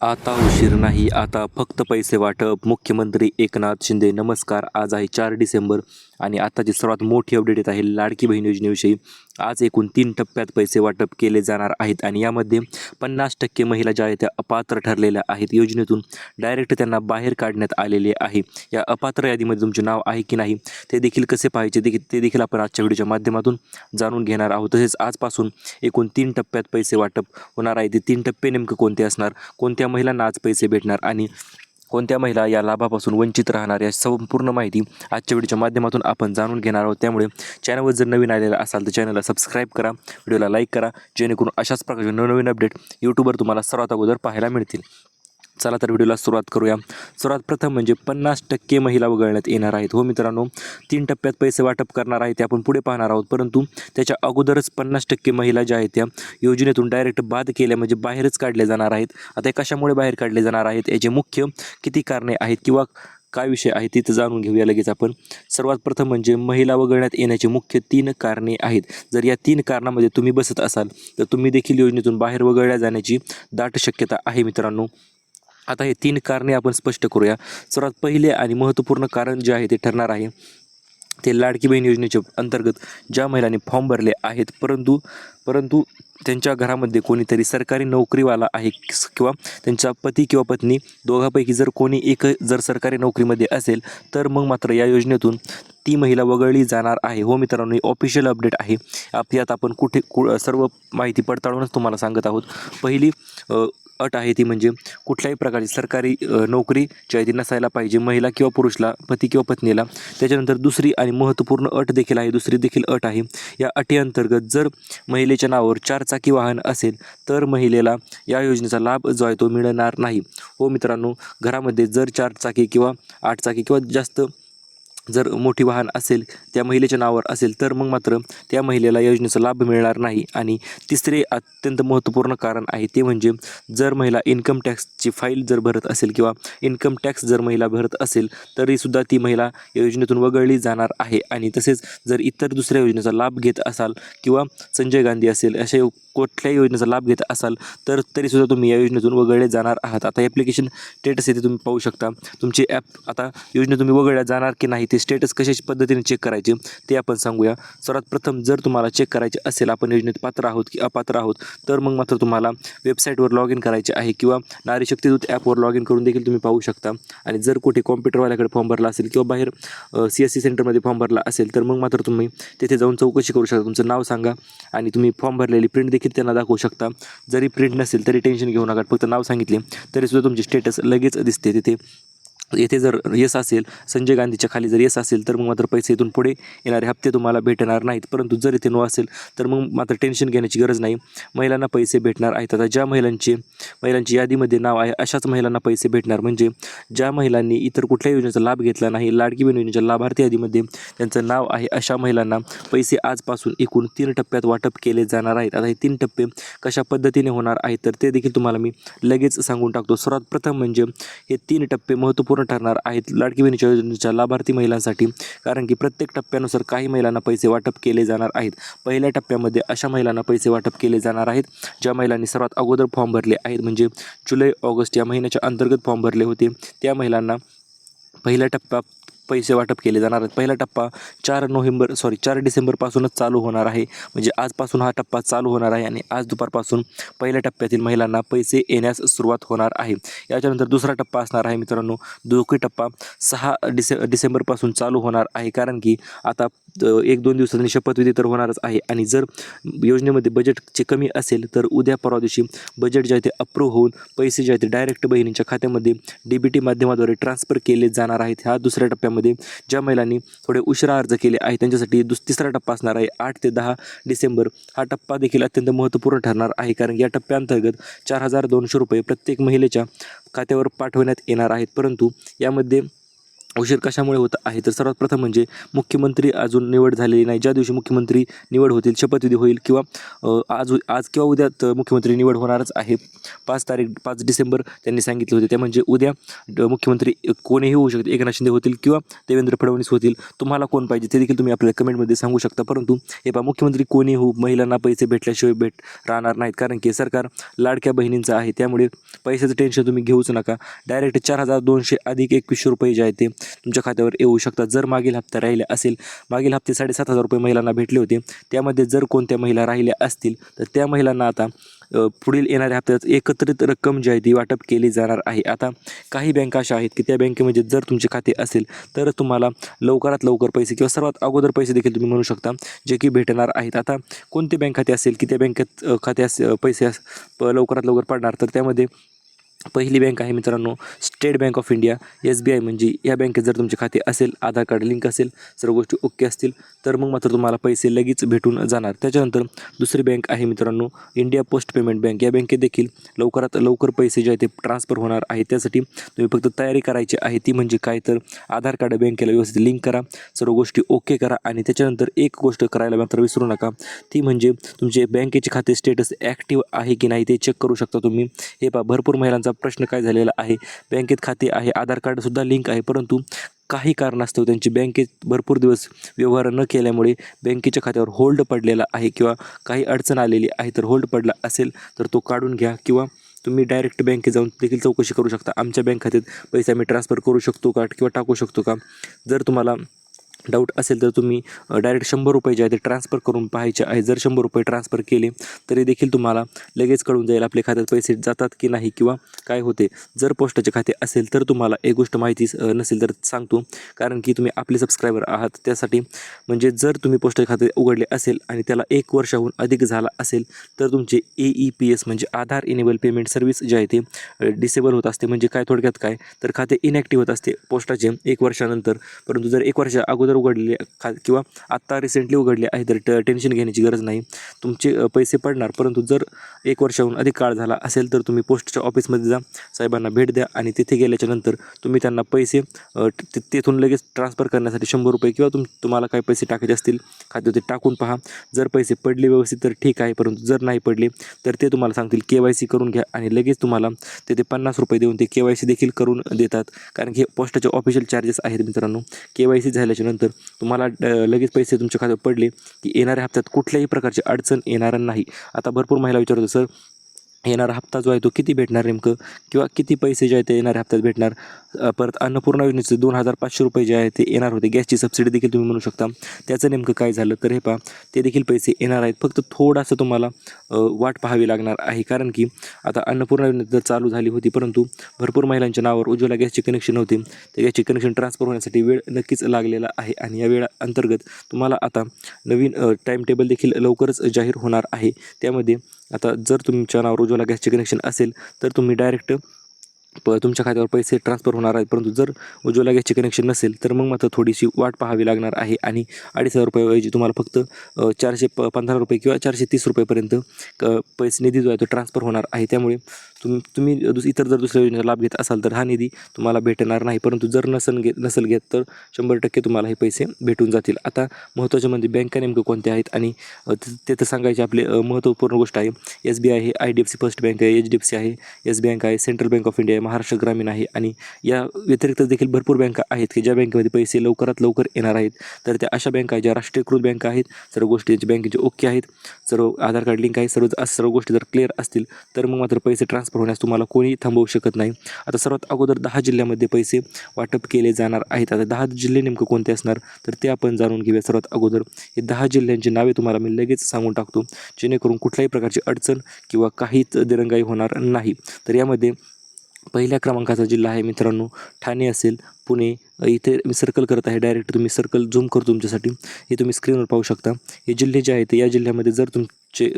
आता उशीर नाही आता फक्त पैसे वाटप. मुख्यमंत्री एकनाथ शिंदे नमस्कार. आज आहे चार डिसेंबर. आणि आताची सर्वात मोठी अपडेट येत आहे लाडकी बहीण योजनेविषयी आज एकूण तीन टप्प्यात पैसे वाटप केले जाणार आहेत आणि यामध्ये पन्नास टक्के महिला ज्या आहेत त्या अपात्र ठरलेल्या आहेत. योजनेतून डायरेक्ट त्यांना बाहेर काढण्यात आलेले आहे. या अपात्र यादीमध्ये तुमचे नाव आहे की नाही ते देखील कसे पाहायचे देखील ते देखील आपण आजच्या व्हिडिओच्या माध्यमातून जाणून घेणार आहोत. तसेच आजपासून एकूण तीन टप्प्यात पैसे वाटप होणार आहे. ते तीन टप्पे नेमकं कोणते असणार? कोणत्या महिलांना आज पैसे भेटणार? आणि कोणत्या महिला या लाभापासून वंचित राहणार या संपूर्ण माहिती आजच्या व्हिडिओच्या माध्यमातून आपण जाणून घेणार आहोत. त्यामुळे चॅनलवर जर नवीन आलेला असाल तर चॅनलला सबस्क्राईब करा व्हिडिओला लाईक करा जेणेकरून अशाच प्रकारचे नवनवीन अपडेट यूट्यूबवर तुम्हाला सर्वात अगोदर पाहायला मिळतील. चला तर व्हिडिओला सुरुवात करूया. सर्वात प्रथम म्हणजे पन्नास टक्के महिला वगळण्यात येणार आहेत. हो मित्रांनो तीन टप्प्यात पैसे वाटप करणार आहे ते आपण पुढे पाहणार आहोत. परंतु त्याच्या अगोदरच पन्नास टक्के महिला ज्या आहेत त्या योजनेतून डायरेक्ट बाद केल्या म्हणजे बाहेरच काढले जाणार आहेत. आता हे कशामुळे बाहेर काढले जाणार आहेत? याचे मुख्य किती कारणे आहेत किंवा काय विषय आहे तिथं जाणून घेऊया लगेच आपण. सर्वात प्रथम म्हणजे महिला वगळण्यात येण्याची मुख्य तीन कारणे आहेत. जर या तीन कारणामध्ये तुम्ही बसत असाल तर तुम्ही देखील योजनेतून बाहेर वगळल्या जाण्याची दाट शक्यता आहे मित्रांनो. आता हे तीन कारणे आपण स्पष्ट करूया. सर्वात पहिले आणि महत्त्वपूर्ण कारण जे आहे ते ठरणार आहे ते लाडकी बहीण योजनेच्या अंतर्गत ज्या महिलांनी फॉर्म भरले आहेत परंतु परंतु त्यांच्या घरामध्ये कोणीतरी सरकारी नोकरीवाला आहे किंवा त्यांचा पती किंवा पत्नी दोघांपैकी जर कोणी एक जर सरकारी नोकरीमध्ये असेल तर मग मात्र या योजनेतून ती महिला वगळली जाणार आहे. हो मित्रांनो ही ऑफिशियल अपडेट आहे. आप यात आपण कुठे कु सर्व माहिती पडताळूनच तुम्हाला सांगत आहोत. पहिली अट आहे ती म्हणजे कुठल्याही प्रकारची सरकारी नोकरी जी नसायला पाहिजे महिला किंवा पुरुषला पती किंवा पत्नीला. त्याच्यानंतर दुसरी आणि महत्त्वपूर्ण अट देखील आहे दुसरी देखील अट आहे. या अटीअंतर्गत जर महिलेच्या नावावर चारचाकी वाहन असेल तर महिलेला या योजनेचा लाभ जो आहे तो मिळणार नाही. हो मित्रांनो घरामध्ये जर चारचाकी किंवा आठचाकी किंवा जास्त जर मोठी वाहन असेल त्या महिलेच्या नावावर असेल तर मग मात्र त्या महिलेला योजनेचा लाभ मिळणार नाही. आणि तिसरे अत्यंत महत्त्वपूर्ण कारण आहे ते म्हणजे जर महिला इन्कम टॅक्सची फाईल जर भरत असेल किंवा इन्कम टॅक्स जर महिला भरत असेल तरीसुद्धा ती महिला योजनेतून वगळली जाणार आहे. आणि तसेच जर इतर दुसऱ्या योजनेचा लाभ घेत असाल किंवा संजय गांधी असेल अशा कुठल्याही योजनेचा लाभ घेत असाल तर तरीसुद्धा तुम्ही या योजनेतून वगळले जाणार आहात. आता ॲप्लिकेशन स्टेटस येथे तुम्ही पाहू शकता. तुमची ॲप आता योजने तुम्ही वगळल्या जाणार की नाही ते स्टेटस कशाची पद्धतीने चेक करायचे ते आपण सांगूया. सर्वात प्रथम जर तुम्हाला चेक करायचे असेल आपण योजनेत पात्र आहोत की अपात्र आहोत तर मग मात्र तुम्हाला वेबसाईटवर लॉग इन करायचे आहे किंवा नारी शक्तीदूत ॲपवर लॉग इन करून देखील तुम्ही पाहू शकता. आणि जर कुठे कॉम्प्युटरवाल्याकडे फॉर्म भरला असेल किंवा बाहेर सी एस सी सेंटरमध्ये फॉर्म भरला असेल तर मग मात्र तुम्ही तिथे जाऊन चौकशी करू शकता. तुमचं नाव सांगा आणि तुम्ही फॉर्म भरलेली प्रिंट देखील त्यांना दाखवू शकता. जरी प्रिंट नसेल तरी टेन्शन घेऊ नका. फक्त नाव सांगितले तरीसुद्धा तुमचे स्टेटस लगेच दिसते. तिथे येथे जर यस असेल संजय गांधीच्या खाली जर यस असेल तर मग मात्र पैसे इथून पुढे येणारे हप्ते तुम्हाला भेटणार नाहीत. परंतु जर इथे नो असेल तर मग मात्र टेन्शन घेण्याची गरज नाही. महिलांना पैसे भेटणार आहेत. आता ज्या महिलांचे महिलांची यादीमध्ये नाव आहे अशाच महिलांना पैसे भेटणार. म्हणजे ज्या महिलांनी इतर कुठल्याही योजनेचा लाभ घेतला नाही लाडकी बहीण योजनेच्या लाभार्थी यादीमध्ये त्यांचं नाव आहे अशा महिलांना पैसे आजपासून एकूण तीन टप्प्यात वाटप केले जाणार आहेत. आता हे तीन टप्पे कशा पद्धतीने होणार आहेत तर ते देखील तुम्हाला मी लगेच सांगून टाकतो. सर्वात प्रथम म्हणजे हे तीन टप्पे महत्त्वपूर्ण ठरणार आहेत. लाडकी बहिणीच्या योजनेच्या लाभार्थी महिलांसाठी कारण की प्रत्येक टप्प्यानुसार काही महिलांना पैसे वाटप केले जाणार आहेत. पहिल्या टप्प्यामध्ये अशा महिलांना पैसे वाटप केले जाणार आहेत ज्या महिलांनी सर्वात अगोदर फॉर्म भरले आहेत. म्हणजे जुलै ऑगस्ट या महिन्याच्या अंतर्गत फॉर्म भरले होते. त्या महिलांना पहिल्या टप्प्या पैसे वाटप केले जाणार आहेत. पहिला टप्पा चार नोव्हेंबर सॉरी चार डिसेंबरपासूनच चालू होणार आहे. म्हणजे आजपासून हा टप्पा चालू होणार आहे आणि आज दुपारपासून पहिल्या टप्प्यातील महिलांना पैसे येण्यास सुरुवात होणार आहे. याच्यानंतर दुसरा टप्पा असणार आहे मित्रांनो. दोघे टप्पा सहा डिसे डिसेंबरपासून चालू होणार आहे. कारण की आता एक दोन दिवसांनी शपथविधी तर होणारच आहे. आणि जर योजनेमध्ये बजेटचे कमी असेल तर उद्या परवा दिवशी बजेट जे आहे ते अप्रूव्ह होऊन पैसे जे आहेत ते डायरेक्ट बहिणींच्या खात्यामध्ये डी बी टी माध्यमाद्वारे ट्रान्सफर केले जाणार आहेत. ह्या दुसऱ्या टप्प्यामध्ये ज्या महिलांनी थोडे उशिरा अर्ज केले आहे त्यांच्यासाठी दुस तिसरा टप्पा असणार आहे. आठ ते दहा डिसेंबर हा टप्पा देखील अत्यंत महत्त्वपूर्ण ठरणार आहे. कारण या टप्प्याअंतर्गत चार हजार दोनशे रुपये प्रत्येक महिलेच्या खात्यावर पाठवण्यात येणार आहेत. परंतु यामध्ये उशीर कशामुळे होत आहे? तर सर्वात प्रथम म्हणजे मुख्यमंत्री अजून निवड झालेली नाही. ज्या दिवशी मुख्यमंत्री निवड होतील शपथविधी होईल किंवा आज आज किंवा उद्या त- मुख्यमंत्री निवड होणारच आहे. पाच तारीख पाच डिसेंबर त्यांनी सांगितले होते. ते म्हणजे उद्या मुख्यमंत्री कोणीही होऊ शकते. एकनाथ शिंदे होतील किंवा देवेंद्र फडणवीस होतील. तुम्हाला कोण पाहिजे ते देखील तुम्ही आपल्या कमेंटमध्ये सांगू शकता. परंतु हे पा मुख्यमंत्री कोणी होऊ महिलांना पैसे भेटल्याशिवाय भेट राहणार नाहीत. कारण की सरकार लाडक्या बहिणींचं आहे. त्यामुळे पैशाचं टेन्शन तुम्ही घेऊच नका. डायरेक्ट चार हजार दोनशे अधिक एकवीसशे रुपये जे आहे ते तुमच्या खात्यावर येऊ शकतात. जर मागील हप्ता राहिला असेल मागील हप्ते साडेसात हजार रुपये महिलांना भेटले होते. त्यामध्ये जर कोणत्या महिला राहिल्या असतील तर त्या महिलांना आता पुढील येणाऱ्या हप्त्यात एकत्रित रक्कम जी आहे ती वाटप केली जाणार आहे. आता काही बँका अशा आहेत की त्या बँकेमध्ये जर तुमचे खाते असेल तर तुम्हाला लवकरात लवकर पैसे किंवा सर्वात अगोदर पैसे देखील तुम्ही म्हणू शकता जे की भेटणार आहेत. आता कोणते बँक खाते असेल की त्या बँकेत खाते अस पैसे अस- प- लवकरात लवकर पडणार तर त्यामध्ये पहिली बँक आहे मित्रांनो State Bank of India S B I म्हणजे या बँकेत जर तुमचे खाते असेल आधार कार्ड लिंक असेल सर्व गोष्टी ओके असतील तर मग मात्र तुम्हाला पैसे लगेच भेटून जाणार. त्याच्यानंतर दुसरी बँक आहे मित्रांनो इंडिया पोस्ट पेमेंट बँक. या बँकेत देखील लवकरात लवकर पैसे जे आहे ते ट्रान्सफर होणार आहे. त्यासाठी तुम्ही फक्त तयारी करायची आहे ती म्हणजे काय तर आधार कार्ड बँकेला व्यवस्थित लिंक करा सर्व गोष्टी ओके करा आणि त्याच्यानंतर एक गोष्ट करायला मात्र विसरू नका ती म्हणजे तुमचे बँकेचे खाते स्टेटस ॲक्टिव्ह आहे की नाही ते चेक करू शकता तुम्ही. हे पा भरपूर महिलांचा प्रश्न काय झालेला आहे? बँकेत खाते आहे आधार कार्डसुद्धा लिंक आहे परंतु काही कारणास्तव त्यांची बँकेत भरपूर दिवस व्यवहार न केल्यामुळे बँकेच्या खात्यावर होल्ड पडलेला आहे किंवा काही अडचण आलेली आहे तर होल्ड पडला असेल तर तो काढून घ्या किंवा तुम्ही डायरेक्ट बँकेत जाऊन देखील चौकशी करू शकता. आमच्या बँक खात्यात पैसे आम्ही ट्रान्सफर करू शकतो का किंवा टाकू शकतो का? जर तुम्हाला डाऊट असेल तर तुम्ही डायरेक्ट शंभर रुपये जे आहे ते ट्रान्सफर करून पाहायचे आहे. जर शंभर रुपये ट्रान्सफर केले तरी देखील तुम्हाला लगेच कळून जाईल आपल्या खात्यात पैसे जातात की नाही किंवा काय होते. जर पोस्टाचे खाते असेल तर तुम्हाला एक गोष्ट माहिती नसेल तर सांगतो. कारण की तुम्ही आपले सबस्क्रायबर आहात त्यासाठी म्हणजे जर तुम्ही पोस्टाचे खाते उघडले असेल आणि त्याला एक वर्षाहून अधिक झाला असेल तर तुमचे ए ई पी एस म्हणजे आधार इनेबल पेमेंट सर्व्हिस जे आहे ते डिसेबल होत असते. म्हणजे काय थोडक्यात काय? तर खाते इनॅक्टिव्ह होत असते पोस्टाचे एक वर्षानंतर. परंतु जर एक वर्षा अगोदर उघडलेले खा किंवा आत्ता रिसेंटली उघडले आहे तर ट टेन्शन घेण्याची गरज नाही. तुमचे पैसे पडणार परंतु जर एक वर्षाहून अधिक काळ झाला असेल तर तुम्ही पोस्टच्या ऑफिसमध्ये जा. साहेबांना भेट द्या आणि तिथे गेल्याच्यानंतर तुम्ही त्यांना पैसे ति- तिथून लगेच ट्रान्सफर करण्यासाठी शंभर रुपये किंवा तुम तुम्हाला काही पैसे टाकायचे असतील खाते ते टाकून पहा. जर पैसे पडले व्यवस्थित तर ठीक आहे परंतु जर नाही पडले तर ते तुम्हाला सांगतील के वाय सी करून घ्या आणि लगेच तुम्हाला तिथे पन्नास रुपये देऊन ते के वाय सी देखील करून देतात. कारण की हे पोस्टाचे ऑफिशियल चार्जेस आहेत मित्रांनो. के वाय सी झाल्याच्या केल्यानंतर तुम्हाला लगेच पैसे तुमच्या खात्यात पडले की येणाऱ्या हप्त्यात कुठल्याही प्रकारची अडचण येणार नाही. आता भरपूर महिला विचारतो सर येणारा हप्ता जो आहे तो किती भेटणार नेमकं? किंवा किती पैसे जे आहेत ते येणाऱ्या हप्त्यात भेटणार? परत अन्नपूर्णा योजनेचे दोन हजार पाचशे रुपये जे आहे ते येणार होते. गॅसची सबसिडी देखील तुम्ही म्हणू शकता. त्याचं नेमकं काय झालं तर हे पहा ते देखील पैसे येणार आहेत. फक्त थोडासा तुम्हाला वाट पाहावी लागणार आहे. कारण की आता अन्नपूर्णा योजना तर चालू झाली होती परंतु भरपूर महिलांच्या नावावर उज्ज्वला गॅसचे कनेक्शन होते ते गॅसचे कनेक्शन ट्रान्सफर होण्यासाठी वेळ नक्कीच लागलेला आहे आणि या वेळा अंतर्गत तुम्हाला आता नवीन टाईम टेबल देखील लवकरच जाहीर होणार आहे. त्यामध्ये आता जर तुमच्या नावावर उज्ज्वला गॅसचे कनेक्शन असेल तर तुम्ही डायरेक्ट प तुमच्या खात्यावर पैसे ट्रान्सफर होणार आहेत. परंतु जर उज्ज्वला गॅसचे कनेक्शन नसेल तर मग मात्र थोडीशी वाट पाहावी लागणार आहे. आणि अडीच हजार रुपयाऐवजी तुम्हाला फक्त चारशे प पंधरा रुपये किंवा चारशे तीस रुपयेपर्यंत क पैसे निधी जो आहे तो ट्रान्सफर होणार आहे. त्यामुळे तुम तुम्ही दुस इतर जर दुसऱ्या योजनेचा लाभ घेत असाल तर हा निधी तुम्हाला भेटणार नाही. परंतु जर नसन घेत नसेल घेत तर शंभर टक्के तुम्हाला हे पैसे भेटून जातील. आता महत्त्वाचे म्हणजे बँका नेमकं कोणत्या आहेत? आणि ते तर सांगायचे आपले महत्त्वपूर्ण गोष्ट आहे. एस बी आय आहे I D F C first bank आहे एच डी एफ सी आहे येस बँक आहे सेंट्रल बँक ऑफ इंडिया आहे महाराष्ट्र ग्रामीण आहे आणि या व्यतिरिक्त देखील भरपूर बँका आहेत की ज्या बँकेमध्ये पैसे लवकरात लवकर येणार आहेत तर त्या अशा बँका आहेत ज्या राष्ट्रीयकृत बँका आहेत. सर्व गोष्टी त्यांच्या बँकेचे ओके आहेत. सर्व आधार कार्ड लिंक आहे सर्व सर्व गोष्टी जर क्लिअर असतील तर मग मात्र पैसे ट्रान्सफर होण्यास तुम्हाला कोणीही थांबवू शकत नाही. आता सर्वात अगोदर दहा जिल्ह्यामध्ये पैसे वाटप केले जाणार आहेत. आता दहा जिल्हे नेमकं कोणते असणार तर ते आपण जाणून घेऊया सर्वात अगोदर. हे दहा जिल्ह्यांची नावे तुम्हाला मी लगेच सांगून टाकतो जेणेकरून कुठल्याही प्रकारची अडचण किंवा काहीच दिरंगाई होणार नाही. तर यामध्ये पहिल्या क्रमांकाचा जिल्हा आहे मित्रांनो. ठाणे असेल पुणे इथे मी सर्कल करत आहे. डायरेक्ट तुम्ही सर्कल झूम करतो तुमच्यासाठी. हे तुम्ही स्क्रीनवर पाहू शकता. हे जिल्हे जे आहेत या जिल्ह्यामध्ये जर तुमचे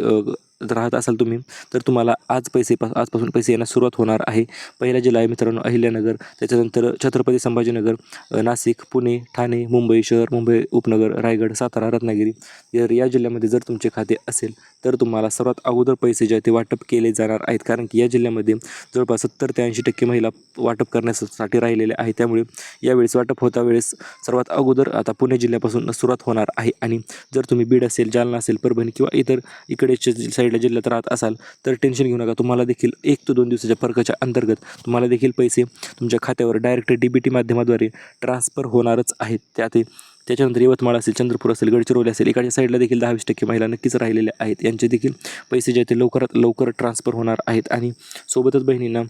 राहत असाल तुम्ही तर तुम्हाला आज पैसे पा आजपासून पैसे येण्यास सुरुवात होणार आहे. पहिला जिल्हा आहे मित्रांनो अहिल्यानगर त्याच्यानंतर छत्रपती संभाजीनगर नाशिक पुणे ठाणे मुंबई शहर मुंबई उपनगर रायगड सातारा रत्नागिरी जर या जिल्ह्यामध्ये जर तुमचे खाते असेल तर तुम्हाला सर्वात अगोदर पैसे जे आहे ते वाटप केले जाणार आहेत. कारण की या जिल्ह्यामध्ये जवळपास सत्तर ते ऐंशी टक्के महिला वाटप करण्यासाठी राहिलेल्या आहेत. त्यामुळे यावेळेस वाटप होता वेळेस सर्वात अगोदर आता पुणे जिल्ह्यापासून सुरुवात होणार आहे. आणि जर तुम्ही बीड असेल जालना असेल परभणी किंवा इतर इकडेच्या साईड साईडला जिल्ह्यात राहत असाल तर टेन्शन घेऊ नका. तुम्हाला देखील एक ते दोन दिवसाच्या फरकाच्या अंतर्गत तुम्हाला देखील पैसे तुमच्या खात्यावर डायरेक्ट डी बी टी माध्यमाद्वारे ट्रान्सफर होणारच आहेत. त्यात त्याच्यानंतर यवतमाळ असेल चंद्रपूर असेल गडचिरोली असेल इकडच्या साईडला देखील दहा वीस टक्के महिला नक्कीच राहिलेल्या आहेत. यांचे देखील पैसे जे आहेत ते लवकरात लवकर ट्रान्सफर होणार आहेत. आणि सोबतच बहिणींना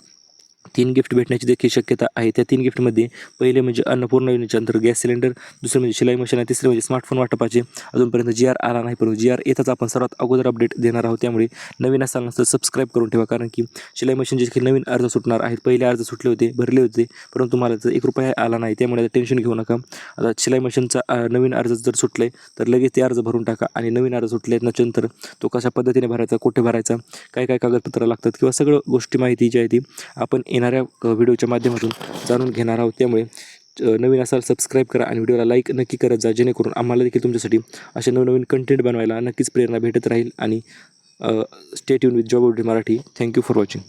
तीन गिफ्ट भेटण्याची देखील शक्यता आहे. त्या तीन गिफ्टमध्ये पहिले म्हणजे अन्नपूर्ण योजनेच्या अंतर गॅस सिलेंडर दुसरं म्हणजे शिलाई मशीन आणि तिसरं म्हणजे स्मार्टफोन वाटपाचे अजूनपर्यंत जी आर आला नाही परंतु जी आर येताच आपण सर्वात अगोदर अपडेट देणार आहोत. त्यामुळे नवीन असाल तर सबस्क्राईब करून ठेवा कारण की शिलाई मशीनचे देखील नवीन अर्ज सुटणार आहेत पहिले अर्ज सुटले होते भरले होते परंतु मला तर एक रुपया आला नाही. त्यामुळे आता टेन्शन घेऊ नका. आता शिलाई मशीनचा नवीन अर्ज जर सुटले तर लगेच ते अर्ज भरून टाका आणि नवीन अर्ज सुटले नंतर तो कशा पद्धतीने भरायचा कुठे भरायचा काय काय कागदपत्र लागतात किंवा सगळं गोष्टी माहिती जी आहे ती आपण येणाऱ्या व्हिडिओच्या माध्यमातून जाणून घेणार आहोत. त्यामुळे नवीन असाल सबस्क्राईब करा आणि व्हिडिओला लाईक नक्की करत जा जेणेकरून आम्हाला देखील तुमच्यासाठी असे नवनवीन कंटेंट बनवायला नक्कीच प्रेरणा भेटत राहील. आणि stay युन with job Marathi thank you for watching